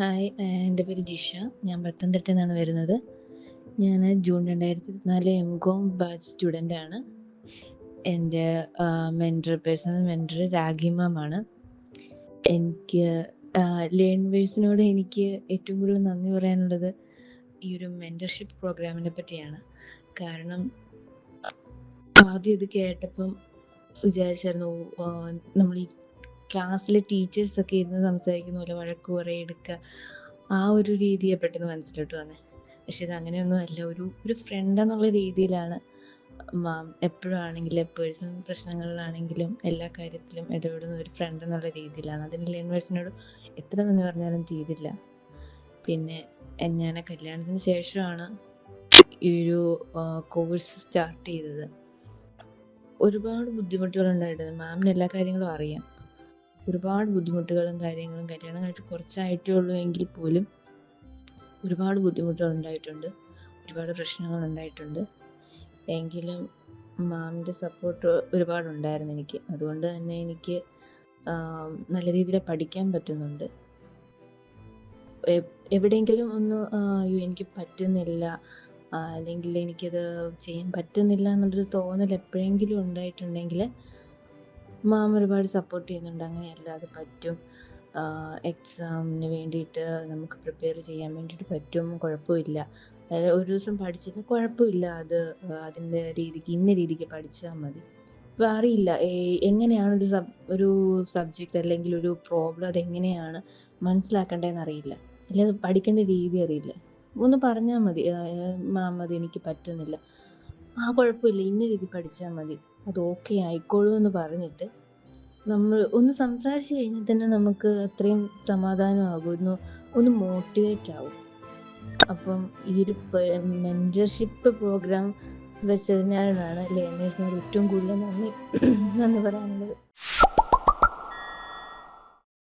Hi എന്റെ പേര് ജിഷ. ഞാൻ പത്തനംതിട്ടയിൽ നിന്നാണ് വരുന്നത്. ഞാൻ ജൂൺ രണ്ടായിരത്തി ഇരുപത്തിനാല് എം കോം ബാച്ച് സ്റ്റുഡന്റ് ആണ്. എന്റെ മെന്റർ പേഴ്സണൽ മെന്റർ രാഗി മാമാണ് എനിക്ക് ലേൺവേഴ്സിനോട് എനിക്ക് ഏറ്റവും കൂടുതൽ നന്ദി പറയാനുള്ളത് ഈ ഒരു മെന്റർഷിപ്പ് പ്രോഗ്രാമിനെ പറ്റിയാണ്. കാരണം ആദ്യം ഇത് കേട്ടപ്പം വിചാരിച്ചായിരുന്നു നമ്മൾ ഈ ക്ലാസ്സിലെ ടീച്ചേഴ്സൊക്കെ ഇരുന്ന് സംസാരിക്കുന്ന പോലെ വഴക്ക് കുറേ എടുക്കുക ആ ഒരു രീതിയെ പെട്ടെന്ന് മനസ്സിലോട്ട് വന്നെ. പക്ഷെ ഇത് അങ്ങനെയൊന്നും അല്ല. ഒരു ഒരു ഫ്രണ്ട് എന്നുള്ള രീതിയിലാണ് മാം എപ്പോഴാണെങ്കിലും പേഴ്സണൽ പ്രശ്നങ്ങളിലാണെങ്കിലും എല്ലാ കാര്യത്തിലും ഇടപെടുന്ന ഒരു ഫ്രണ്ട് എന്നുള്ള രീതിയിലാണ്. അതിന് ലേൺവേഴ്സിനോട് എത്ര നന്ദി പറഞ്ഞാലും തീരില്ല. പിന്നെ ഞാൻ കല്യാണത്തിന് ശേഷമാണ് ഈ ഒരു കോഴ്സ് സ്റ്റാർട്ട് ചെയ്തത്. ഒരുപാട് ബുദ്ധിമുട്ടുകൾ ഉണ്ടായിട്ടുണ്ട് മാമിന് എല്ലാ കാര്യങ്ങളും അറിയാം. ഒരുപാട് ബുദ്ധിമുട്ടുകളും കാര്യങ്ങളും കല്യാണം കഴിഞ്ഞിട്ട് കുറച്ചായിട്ടേ ഉള്ളൂ എങ്കിൽ പോലും ഒരുപാട് ബുദ്ധിമുട്ടുകൾ ഉണ്ടായിട്ടുണ്ട്. ഒരുപാട് പ്രശ്നങ്ങൾ ഉണ്ടായിട്ടുണ്ട്. എങ്കിലും മാമിന്റെ സപ്പോർട്ട് ഒരുപാട് ഒരുപാടുണ്ടായിരുന്നു എനിക്ക്. അതുകൊണ്ട് തന്നെ എനിക്ക് നല്ല രീതിയിൽ പഠിക്കാൻ പറ്റുന്നുണ്ട്. എവിടെയെങ്കിലും ഒന്ന് അയ്യോ എനിക്ക് പറ്റുന്നില്ല അല്ലെങ്കിൽ എനിക്കത് ചെയ്യാൻ പറ്റുന്നില്ല എന്നുള്ളൊരു തോന്നൽ എപ്പോഴെങ്കിലും ഉണ്ടായിട്ടുണ്ടെങ്കിൽ മാം ഒരുപാട് സപ്പോർട്ട് ചെയ്യുന്നുണ്ട്. അങ്ങനെയല്ല അത് പറ്റും. എക്സാമിന് വേണ്ടിയിട്ട് നമുക്ക് പ്രിപ്പയർ ചെയ്യാൻ വേണ്ടിയിട്ട് പറ്റും. കുഴപ്പമില്ല. ഒരു ദിവസം പഠിച്ചില്ല കുഴപ്പമില്ല. അത് അതിന്റെ രീതിക്ക് ഇന്ന രീതിക്ക് പഠിച്ചാൽ മതി. ഇപ്പം അറിയില്ല. എങ്ങനെയാണ് ഒരു സബ് ഒരു സബ്ജക്റ്റ് അല്ലെങ്കിൽ ഒരു പ്രോബ്ലം അതെങ്ങനെയാണ് മനസ്സിലാക്കേണ്ടതെന്ന് അറിയില്ല. അല്ലെങ്കിൽ പഠിക്കേണ്ട രീതി അറിയില്ല. ഒന്ന് പറഞ്ഞാൽ മതി. മാം അത് എനിക്ക് പറ്റുന്നില്ല. ആ കുഴപ്പമില്ല ഇന്ന രീതി പഠിച്ചാൽ മതി. അത് ഓക്കെ ആയിക്കോളും എന്ന് പറഞ്ഞിട്ട് നമ്മൾ ഒന്ന് സംസാരിച്ചു കഴിഞ്ഞാൽ തന്നെ നമുക്ക് അത്രയും സമാധാനമാകുന്നു ഒന്ന് മോട്ടിവേറ്റ് ആവും. അപ്പം ഈ ഒരു മെന്റർഷിപ്പ് പ്രോഗ്രാം വെച്ചതിനാലാണ് ലേണേഴ്സിനോട് ഏറ്റവും കൂടുതൽ നന്ദി. നന്ദി പറയാനുള്ളത്.